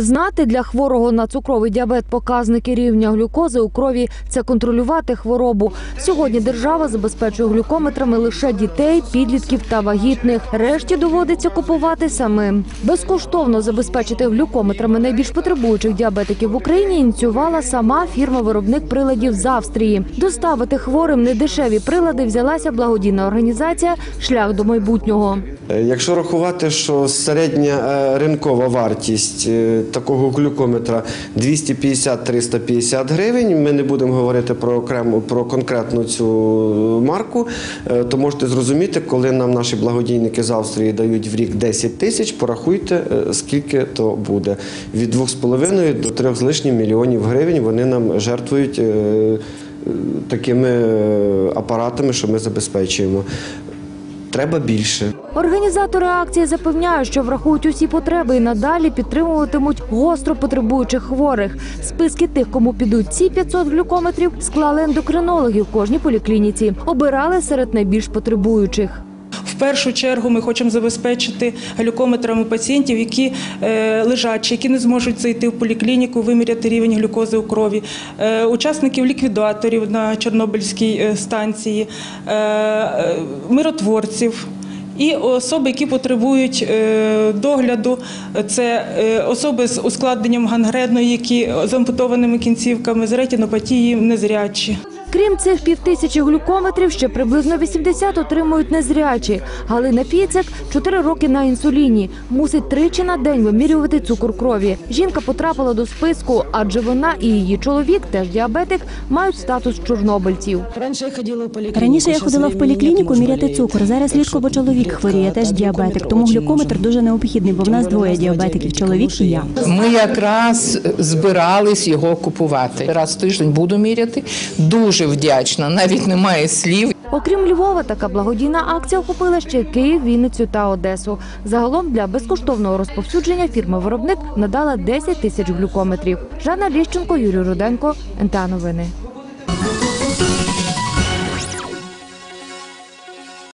Знати для хворого на цукровий діабет показники рівня глюкози у крові це контролювати хворобу. Сьогодні держава забезпечує глюкометрами лише дітей, підлітків та вагітних. Решті доводиться купувати самим. Безкоштовно забезпечити глюкометрами найбільш потребуючих діабетиків в Україні ініціювала сама фірма-виробник приладів з Австрії. Доставити хворим недешеві прилади взялася благодійна організація Шлях до майбутнього. Е, Якщо рахувати, що середня е, ринкова вартість е, такого глюкометра 250-350 гривень, ми не будемо говорити про окрему про конкретну цю марку, е, то можете зрозуміти, коли нам наші благодійники з Австрії дають в рік 10 тисяч, порахуйте, е, скільки то буде. Від 2,5 до 3 з лишнім мільйонів гривень вони нам жертвують е, е, такими е, апаратами, що ми забезпечуємо. Треба більше. Організатори акції запевняють, що врахують усі потреби і надалі підтримуватимуть гостро потребуючих хворих. Списки тих, кому підуть ці 500 глюкометрів, склали ендокринологи в кожній поліклініці. Обирали серед найбільш потребуючих. Першу чергу ми хочемо забезпечити глюкометрами пацієнтів, які е, лежачі, які не зможуть зайти в поліклініку, виміряти рівень глюкози у крові, е, учасників ліквідаторів на Чорнобильській е, станції, миротворців. І особи, які потребують догляду, це особи з ускладненням гангрену, які з ампутованими кінцівками, з ретинопатією, незрячі. Крім цих півтисячі глюкометрів, ще приблизно 80 отримують незрячі. Галина Фіцек – 4 роки на інсуліні. Мусить тричі на день вимірювати цукор крові. Жінка потрапила до списку, адже вона і її чоловік, теж діабетик, мають статус чорнобильців. Раніше я ходила в поліклініку. Я ходила в поліклініку міряти цукор. Зараз рідко, бо чоловік хворіє, теж діабетик. Тому глюкометр дуже необхідний, бо в нас двоє діабетиків: чоловік і я. Ми якраз збирались його купувати. Раз в тиждень буду міряти. Дуже вдячна. Навіть немає слів. Окрім Львова, така благодійна акція охопила ще Київ, Вінницю та Одесу. Загалом для безкоштовного розповсюдження фірма-виробник надала 10 тисяч глюкометрів. Жанна Ліщенко, Юрій Руденко, НТА Новини.